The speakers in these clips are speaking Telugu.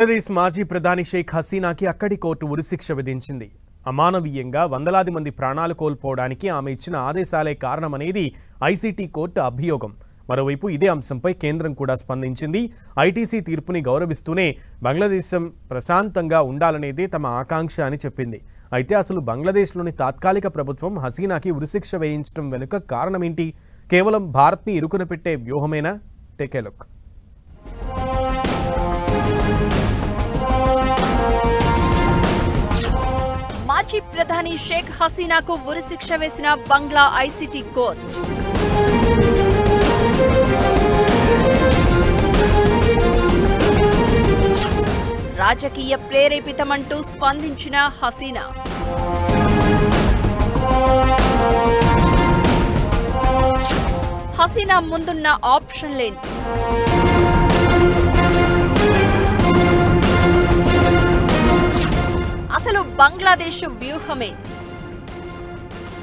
బంగ్లాదేశ్ మాజీ ప్రధాని షేక్ హసీనాకి అక్కడి కోర్టు ఉరిశిక్ష విధించింది. అమానవీయంగా వందలాది మంది ప్రాణాలు కోల్పోవడానికి ఆమె ఇచ్చిన ఆదేశాలే కారణమనేది ఐసీటీ కోర్టు అభియోగం. మరోవైపు ఇదే అంశంపై కేంద్రం కూడా స్పందించింది. ఐటీసీ తీర్పుని గౌరవిస్తూనే బంగ్లాదేశం ప్రశాంతంగా ఉండాలనేదే తమ ఆకాంక్ష అని చెప్పింది. అయితే అసలు బంగ్లాదేశ్లోని తాత్కాలిక ప్రభుత్వం హసీనాకి ఉరిశిక్ష వేయించడం వెనుక కారణమేంటి? కేవలం భారత్ని ఇరుకున పెట్టే వ్యూహమేనా? టేకే లుక్. మాజీ ప్రధాని షేక్ హసీనాకు ఉరిశిక్ష వేసిన బంగ్లా ఐసిటీ కోర్టు. రాజకీయ ప్రేరేపితమంటూ స్పందించిన హసీనా. హసీనా ముందున్న ఆప్షన్లేంటి బంగ్లాదేశ్ వ్యూహమేంటి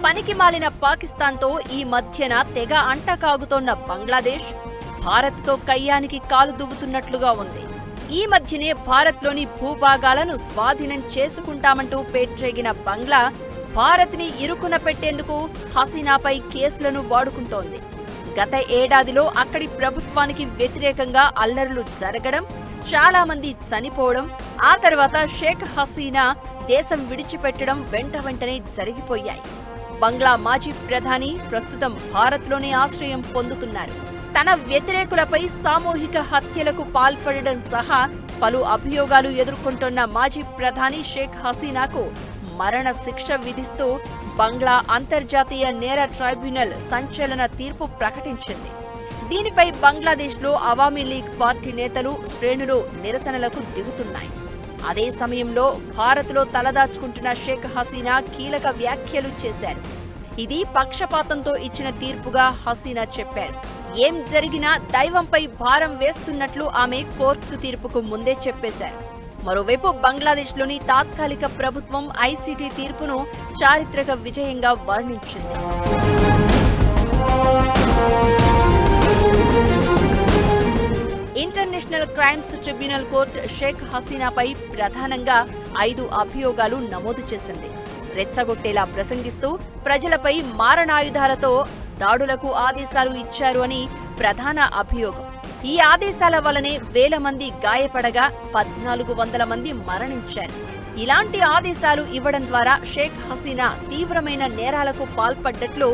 పనికి మాలిన పాకిస్తాన్తో ఈ మధ్యన తెగ అంటకాగుతోన్న బంగ్లాదేశ్ భారత్తో కయ్యానికి కాలు దువ్వుతున్నట్లుగా ఉంది. ఈ మధ్యనే భారత్లోని భూభాగాలను స్వాధీనం చేసుకుంటామంటూ పేట్రేగిన బంగ్లా భారత్ని ఇరుకున పెట్టేందుకు హసీనాపై కేసులను వాడుకుంటోంది. గత ఏడాదిలో అక్కడి ప్రభుత్వానికి వ్యతిరేకంగా అల్లర్లు జరగడం చాలా మంది చనిపోవడం ఆ తర్వాత షేక్ హసీనా దేశం విడిచిపెట్టడం వెంట వెంటనే జరిగిపోయాయి. బంగ్లా మాజీ ప్రధాని ప్రస్తుతం భారత్లోనే ఆశ్రయం పొందుతున్నారు. తన వ్యతిరేకులపై సామూహిక హత్యలకు పాల్పడడం సహా పలు అభియోగాలు ఎదుర్కొంటున్న మాజీ ప్రధాని షేక్ హసీనాకు మరణ శిక్ష విధిస్తూ బంగ్లా అంతర్జాతీయ నేర ట్రైబ్యునల్ సంచలన తీర్పు ప్రకటించింది. దీనిపై బంగ్లాదేశ్లో అవామీ లీగ్ పార్టీ నేతలు శ్రేణులు నిరసనలకు దిగుతున్నాయి. అదే సమయంలో భారత్లో తలదాచుకుంటున్న షేక్ హసీనా కీలక వ్యాఖ్యలు చేశారు. ఇది పక్షపాతంతో ఇచ్చిన తీర్పుగా హసీనా చెప్పారు. ఏం జరిగినా దైవంపై భారం వేస్తున్నట్లు ఆమె కోర్టు తీర్పుకు ముందే చెప్పేశారు. మరోవైపు బంగ్లాదేశ్లోని తాత్కాలిక ప్రభుత్వం ఐసీటీ తీర్పును చారిత్రక విజయంగా వర్ణించింది. National crimes tribunal court Sheikh హసీనాపై ప్రధానంగా ఐదు అభియోగాలు నమోదు చేసింది. రెచ్చగొట్టేలా ప్రసంగిస్తూ ప్రజలపై మారణాయుధాలతో దాడులకు ఆదేశాలు ఇచ్చారు అని ప్రధాన అభియోగం. ఈ ఆదేశాల వలనే వేల మంది గాయపడగా పద్నాలుగు వందల మంది మరణించారు. ఇలాంటి ఆదేశాలు ఇవ్వడం ద్వారా షేక్ హసీనా తీవ్రమైన నేరాలకు పాల్పడ్డట్లు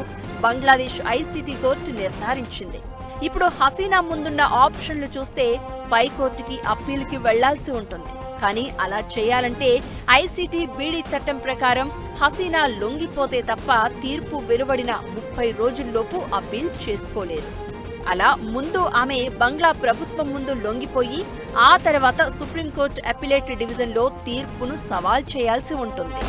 బంగ్లాదేశ్ ఐసీటీ కోర్టు నిర్ధారించింది. ఇప్పుడు హసీనా ముందున్న ఆప్షన్లు చూస్తే పైకోర్టుకి అప్పీల్కి వెళ్ళాల్సి ఉంటుంది. కానీ అలా చేయాలంటే ఐసీటీ బీడీ చట్టం ప్రకారం హసీనా లొంగిపోతే తప్ప తీర్పు వెలువడిన ముప్పై రోజుల్లోపు అప్పీల్ చేసుకోలేదు. అలా ముందు ఆమె బంగ్లా ప్రభుత్వం ముందు లొంగిపోయి ఆ తర్వాత సుప్రీంకోర్టు అపిలేట్ డివిజన్లో తీర్పును సవాల్ చేయాల్సి ఉంటుంది.